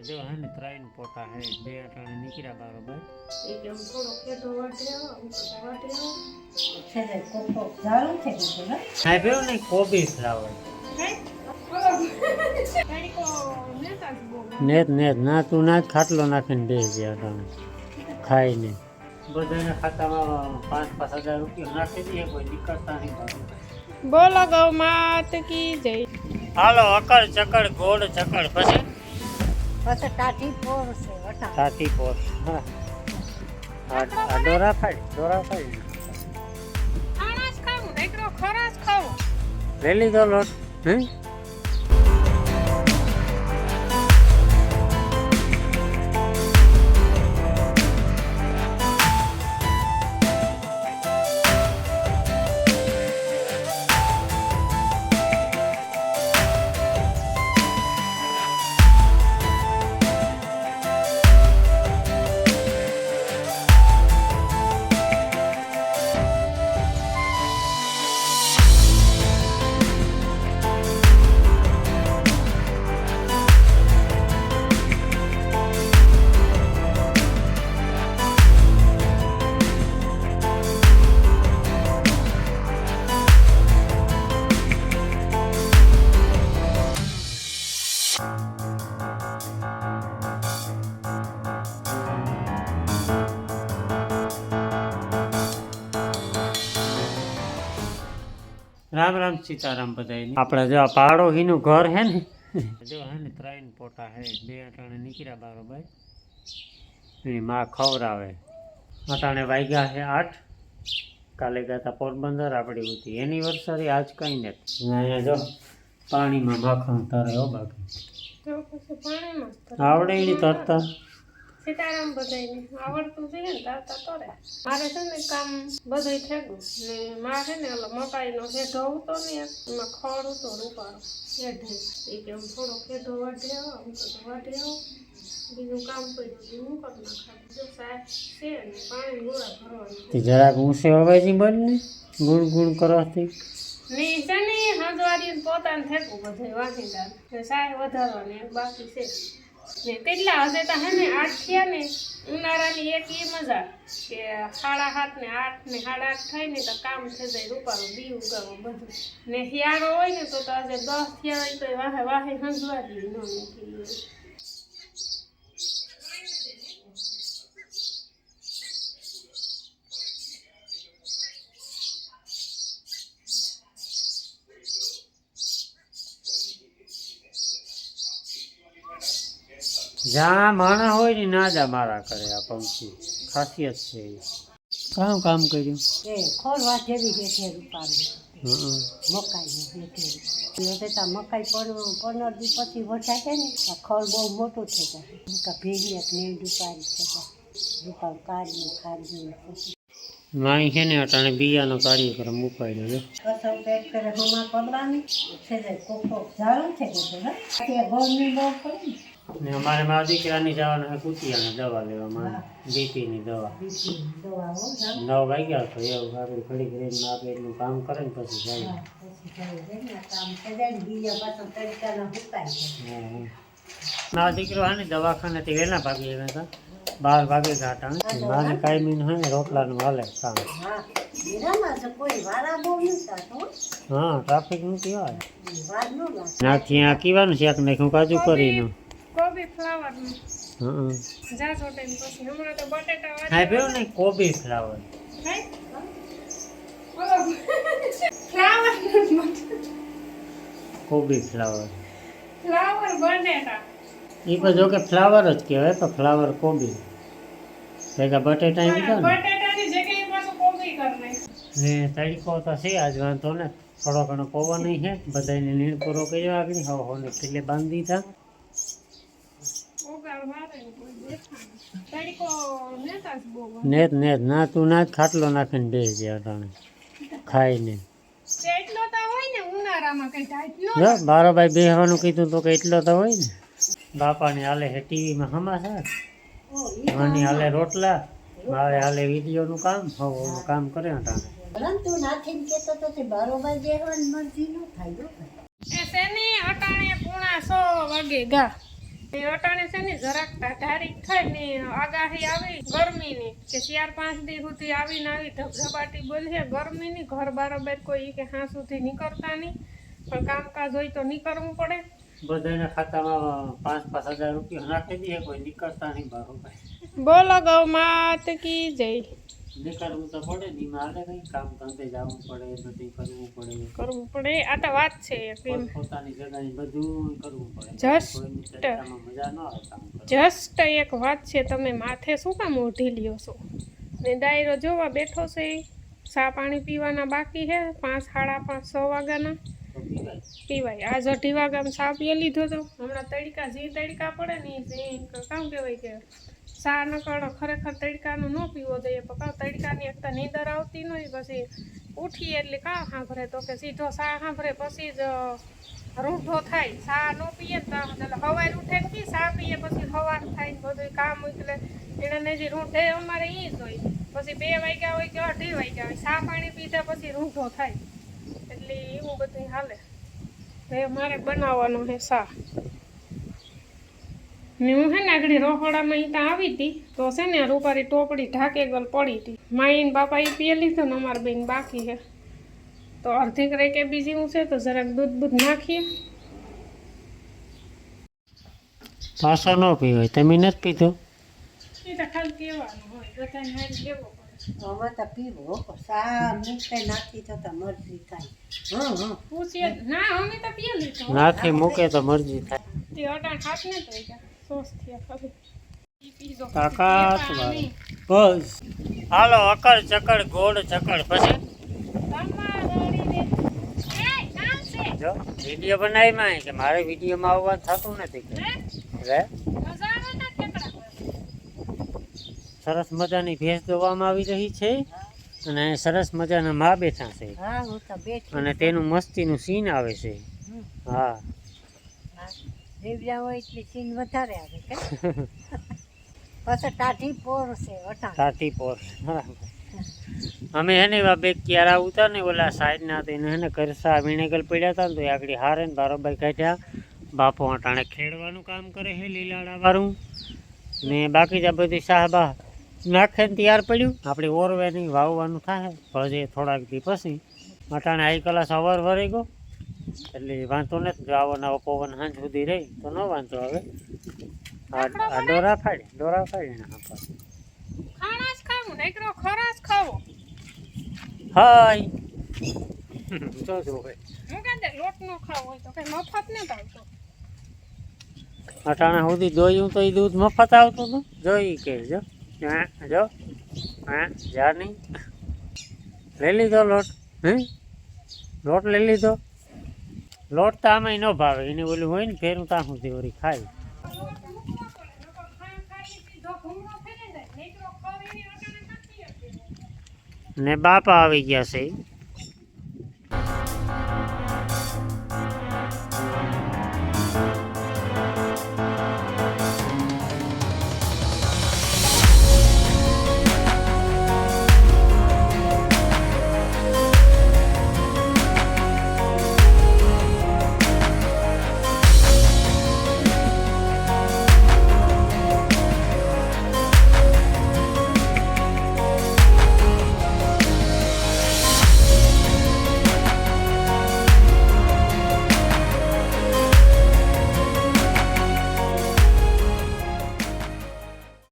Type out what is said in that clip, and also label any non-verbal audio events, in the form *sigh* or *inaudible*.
જો હે ને ત્રણ પોતા હે બે અટાણે નીકળ્યા બરોબર હું થોડો કેટો વાટી આવો તો વાટી આવો છે ને કોક છે કે ને સાહેબ ને કોબી ફ્લાવર. નેતા નેત ના તું ના જ ખાટલો નાખીને બે જે અટાણે ખાઈને બધાને ખાતામાં પાંચ પાંચ હજાર રૂપિયા નાખી દઈએ કોઈ નીકળતા નહીં. બોલો ગૌ માત કી જય. હાલો અકળ ચકડ ગોળ ચકડ પછી? પછી કાઠી પોર છે સાથી પોર. હા. આ દોરા ફાડી દોરા ફાડી ખાણા જ ખાવું દીકરો ખરા જ ખાવું. લઈ લીધો લોટ. હે? રામ રામ સીતારામ બધાય આપણે જો આ પાડો હીનું ઘર હે ને? જો હે ને ત્રણ પોતા હે બે અટાણે નીકળ્યા બરોબર એની માં ખવરાવે અટાણે વાગ્યા હે આઠ. કાલે ગયા તા પોરબંદર આપણી હતી એનિવર્સરી આજ કંઈ નથી. અહીંયા જો પાણીમાં માખણ તરે હો બાકી. આવડે એની તરતા. સીતારામ બધાયને. આવડતું છે ને તારતા તરે. મારે છે ને કામ બધું થયું ને મારે છે ને ઓલો મકાઈનો હેઠો ઉતો ને એમાં ખડ ઉતો રૂપારો હેઠે એ કે હું થોડો ખેઢો વાટી આવો હું તો વાટી આવો બીજું કામ પડ્યું હતું હું કરી નાખાય જો સાહેબ છે ને પાણી ગોળા ભરવાનું. જરાક ઊંચે અવાજી બોલ ને ગુણ ગુણ કરવાથી. ને છે ને હંજવારી પોતાને થેકું બધું વાંચી સાહેબ વધારવાની બાકી છે. ને કેટલા હશે તો હે ને આઠ થયા ને, ઉનાળાની એક એ મજા. કે સાડા સાત ને આઠ ને સાડા આઠ થાય ને તો કામ થઈ જાય રૂપારો બી ઉગાવો બધું. ને શિયાળો હોય ને તો તો હજે દસ થયા હોય તો વાહે વાહે હંજવારી ન નીકળી જ્યાં માણા હોય ને ના જા મારા કરે આ પંખી. ખાસિયત છે કામ કામ કર્યું? એ ખોરવા જેવી હેઠે રૂપારી હં. મકાઈ મકાઈ પણ પંદર દી પછી છે ને આ ખડ બહુ મોટું થઈ જાય. ભેગી એક ને રૂપારી થઈ જાય. રૂપાર કાઢી માઈ છે ને અટાણે બિયાનો કાર્યક્રમ મુકાઈ છે કસમ પેક કરે હમા કરવાની છે ને કોક કોક ઝાડું છે કે ને? બહુ પડે ને અમારે મારા દીકરાની જવાનું છે કુતિયાને દવા લેવામાં બીપીની દવા. નવ વાગ્યા તો એવું આપણે ઘડી ઘડી આપે એટલું કામ કરે ને પછી જાય. મારા. મારો દીકરો હા ને દવાખાનેથી વહેલા ભાગી આવ્યા હતા બાર ભાગે ઘાટા મારે કાયમી હોય ને રોટલાનું હાલે કામ. હા કોઈ ટ્રાફિક નથી હોય. નાખી આ કીવાનું છે નાખ્યું કાજુ કરીનું. કોબી ફ્લાવર હં જા ચોટે પછી. હમણાં તો બટેટા હા વાળી પેલું ને? કોબી ફ્લાવર ફ્લાવર કોબી ફ્લાવર ફ્લાવર બટેટા. એ તો જો કે ફ્લાવર જ કહેવાય પણ ફ્લાવર કોબી. ભેગા બટેટા લીધા ને. બટેટાની જગ્યાએ પાછું કોબી કરી ને તડકો તો છે આજ વાંધો ને. થોડો ઘણો પવન છે બધાને નીણ પૂરો કર્યો આગળ. હો હો ને ખીલે બાંધી દીધા ઓગાળ મારે ને કોઈ દેખાય તડકો નેતા નેત નેત ના તું ના જ ખાટલો નાખીને બે ગયા અટાણે ખાઈને. બારોબાઈ બેહવાનું કીધું તો કે એટલો તો હોય ને. બાપાને હાલે છે ટીવીમાં સમાચાર. મને હાલે રોટલા. મારે હાલે વિડીયોનું કામ હવાનું કામ કરે હતા. પરંતુ નાથીને કહેતો તો તે બારોબાર બેહવાની મરજી ન થાય એ સેની અટાણે પૂણા સો વાગે ગા? એ અટાણે છે ને જરાક ધારી થાય ને આગાહી આવી ગરમીની કે ચાર પાંચ દી સુધી આવીને આવી ધબધબાટી બોલીએ ગરમીની ઘર બારોબાર કોઈ કે હા સુધી નીકળતા નહીં. પણ કામકાજ હોય તો નીકળવું પડે. બધાના ખાતામાં પાંચ પાંચ હજાર રૂપિયા નાખી દઈએ કોઈ નીકળતા નહીં બરોબર. બોલો ગૌ માત કી જય. નીકળવું તો પડે ને એમાં કઈ? કામ ધંધે જવું પડે બધું કરવું પડે. કરવું પડે આ તો વાત છે એક પોતાની જગાએ બધું કરવું પડે. Just- મજા ન આવે જસ્ટ એક વાત છે તમે માથે શું કામ ઓઢી લ્યો છો? ને ડાયરો જોવા બેઠો છે સા પાણી પીવાના બાકી છે પાંચ સાડા પાંચ છ વાગ્યાના. પીવાય. આજ અઢી વાગ્યા સા પીએ લીધો તો હમણાં તડકા જે તડકા પડે ને એ કામ કહેવાય કે ચા ન ખરેખર તડકાનું ન પીવો જોઈએ. પણ તડકાની એક તો નીંદર આવતી નહીં પછી ઉઠીએ એટલે કા સાંભળે તો કે સીધો સા સાંભળે પછી જ રૂંઢો થાય. સા ન પીએ તો હવાર ઉઠે ને કી સા પીએ, પછી હવાર થાય ને બધું કામ એટલે એને જે રૂંઢે અમારે એ જ હોય. પછી બે વાગ્યા હોય કે અઢી વાગ્યા હોય સા પાણી પીધા પછી રૂઢો થાય. એટલે એવું બધું હાલે. મારે બનાવવાનું છે શા ને હું હે ને આગળ રોહડામાં અહીં ત્યાં આવી હતી તો છે ને આ રૂપારી ટોપડી ઢાકે ગલ પડી હતી માઈ ને બાપા એ પીએ લીધું ને અમારા બેન બાકી છે. તો અડધી કરે કે બીજી હું છે તો જરાક દૂધ બૂધ નાખીએ. પાછો ન પીવાય. તમે નથી પીધો? એ તો ખાલી કહેવાનું હોય. બધાને હારી લેવો પડે. અમે તો પીવો હો. સા મૂકે નાખી તો તો મરજી થાય. હં હં. પૂછીએ. ના અમે તો પીએ લીધું. નાખી મૂકે તો મરજી થાય. તે અટાણ હાથ ને તો તાકાત બસ હાલો અકળ ચકડ ગોળ ચકડ પછી. જો વીડિયો બનાવીમાં કે મારે વિડીયોમાં આવવાનું થતું નથી? રે? સરસ મજાની ભેંસ દોવામાં આવી રહી છે અને સરસ મજાના મા બેઠા છે અને તેનું મસ્તીનું સીન આવે છે હા દેવ્યા હોય એટલે ચીન વધારે આવે કે? પછી ટાઢી પોર છે, વટાણ. કાઠી પોર અમે હે ને એવા બે ક્યારા આવતા ને ઓલા સાઈડ ના તેને હે કરસા વિનેગલ પડ્યા હતા ને તો આગળ હારે ને બારોબાર કાઢ્યા. બાપો અટાણે ખેડવાનું કામ કરે છે લીલાડા વાળું. ને બાકી જ આ બધી સાહબા નાખે ને તૈયાર પડ્યું. આપણે ઓરવે નહીં વાવવાનું થાય, હજી થોડાક દી પછી. અટાણે આઈ કલાસ અવર વરી ગયો. એટલે વાંધો નથી નવો પવન સાંજ સુધી રહી તો ન વાંધો આવે. આ ડોરા ફાડે ડોરા ફાડી ને આપા ખાવું નકરો ખોરાક ખાવો. હાય. *laughs* જો જો ભાઈ? હું કહે લોટ નો ખાવો હોય તો કઈ મફત ને આવતો. અટાણા સુધી જોયું તો એ દૂધ મફત આવતું હતું. જોઈ કે જો. હા જો. હા જા નહીં. લઈ લીધો લોટ હે? લોટ લઈ લીધો? લોટ તો આમાં ન ભાવે. એને ઓલું હોય ને ફેરું ત્યાં સુધી વળી ખાય ને બાપા આવી ગયા છે.